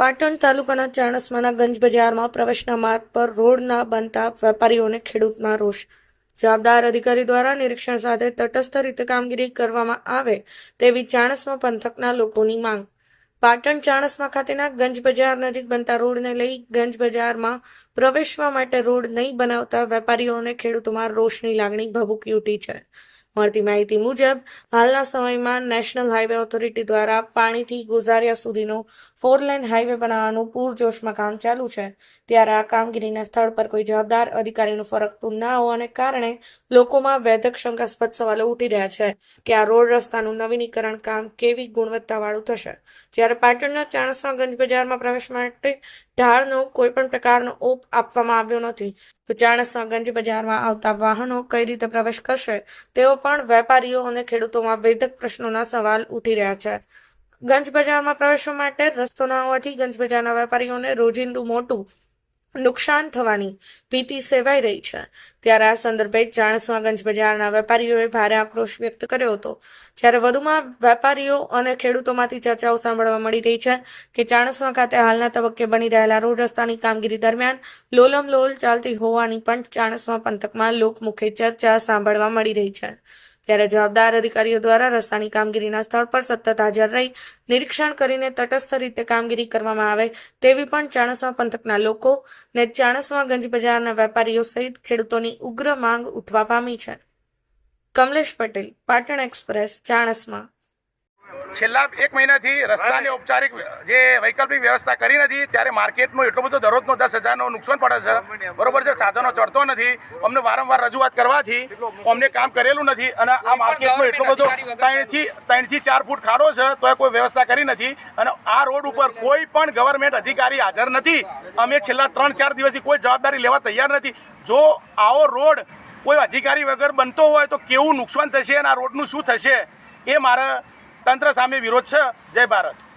પાટણ તાલુકાના ચાણસ્માના ગંજ બજારમાં પ્રવેશના માર્ગ પર રોડ ના બનતા વેપારીઓને ખેડૂતમાં રોષ. જવાબદાર અધિકારી દ્વારા નિરીક્ષણ સાથે તટસ્થ રીતે કામગીરી કરવામાં આવે તેવી ચાણસ્મા પંથકના લોકોની માંગ. પાટણ ચાણસ્મા ખાતેના ગંજ બજાર નજીક બનતા રોડને લઈ ગંજ બજારમાં પ્રવેશવા માટે રોડ નહીં બનાવતા વેપારીઓ અને ખેડૂતોમાં રોષની લાગણી ભભૂકી ઉઠી છે. મળતી માહિતી મુજબ, હાલના સમયમાં નેશનલ હાઈવે ઓથોરિટી દ્વારા પાણીથી ગુજારિયા સુધીનો ફોર લેન હાઈવે બનાવવાનું પૂરજોશમાં કામ ચાલુ છે. ત્યારે આ કામગીરીના સ્થળ પર કોઈ જવાબદાર અધિકારીનું ફરકતું ના હોવાને કારણે લોકોમાં વેધક શંકાસ્પદ સવાલો ઉઠી રહ્યા છે કે આ રોડ રસ્તાનું નવીનીકરણ કામ કેવી ગુણવત્તાવાળું થશે. જ્યારે પાટણના ચાણસમા ગંજ બજારમાં પ્રવેશ માટે ઢાળનો કોઈ પણ પ્રકારનો ઓપ આપવામાં આવ્યો નથી, તો ચાણસમા ગંજ બજારમાં આવતા વાહનો કઈ રીતે પ્રવેશ કરશે, તેઓ પણ વેપારીઓ અને ખેડૂતોમાં વેધક પ્રશ્નોના સવાલ ઉઠી રહ્યા છે. ગંજ બજારમાં પ્રવેશવા માટે રસ્તો ના હોવાથી ગંજ બજારના વેપારીઓને રોજિંદુ મોટું નુકસાન થવાની ભીતિ સેવાઈ રહી છે. ત્યારે આ સંદર્ભે ચાણસ્માગંજ બજારના વેપારીઓએ ભારે આક્રોશ વ્યક્ત કર્યો હતો. જ્યારે વધુમાં વેપારીઓ અને ખેડૂતોમાંથી ચર્ચાઓ સાંભળવા મળી રહી છે કે ચાણસ્મા ખાતે હાલના તબક્કે બની રહેલા રોડ રસ્તાની કામગીરી દરમિયાન લોલમ લોલ ચાલતી હોવાની પણ ચાણસ્મા પંથકમાં લોકમુખે ચર્ચા સાંભળવા મળી રહી છે. ત્યારે જવાબદાર અધિકારીઓ દ્વારા રસ્તાની કામગીરીના સ્થળ પર સતત હાજર રહી નિરીક્ષણ કરીને તટસ્થ રીતે કામગીરી કરવામાં આવે તેવી પણ ચાણસમા પંથકના લોકો ને ચાણસમા ગંજ બજારના વેપારીઓ સહિત ખેડૂતોની ઉગ્ર માંગ ઉઠવા પામી છે. કમલેશ પટેલ, પાટણ એક્સપ્રેસ, ચાણસ્મા. છેલ્લા એક મહિનાથી રસ્તાની ઔપચારિક જે વૈકલ્પિક વ્યવસ્થા કરી નથી ત્યારે માર્કેટનો એટલો બધો દરરોજનો દસ હજારનો નુકસાન પડે છે. બરોબર છે સાધનો ચડતો નથી અમને વારંવાર રજૂઆત કરવાથી અમને કામ કરેલું નથી અને આ માર્કેટનો એટલો બધો ત્રણથી ત્રણથી ચાર ફૂટ ખાડો છે તો કોઈ વ્યવસ્થા કરી નથી અને આ રોડ ઉપર કોઈ પણ ગવર્મેન્ટ અધિકારી હાજર નથી. અમે છેલ્લા ત્રણ ચાર દિવસથી કોઈ જવાબદારી લેવા તૈયાર નથી. જો આવો રોડ કોઈ અધિકારી વગર બનતો હોય તો કેવું નુકસાન થશે અને આ રોડનું શું થશે? એ મારા તંત્ર સામે વિરોધ છે. જય ભારત.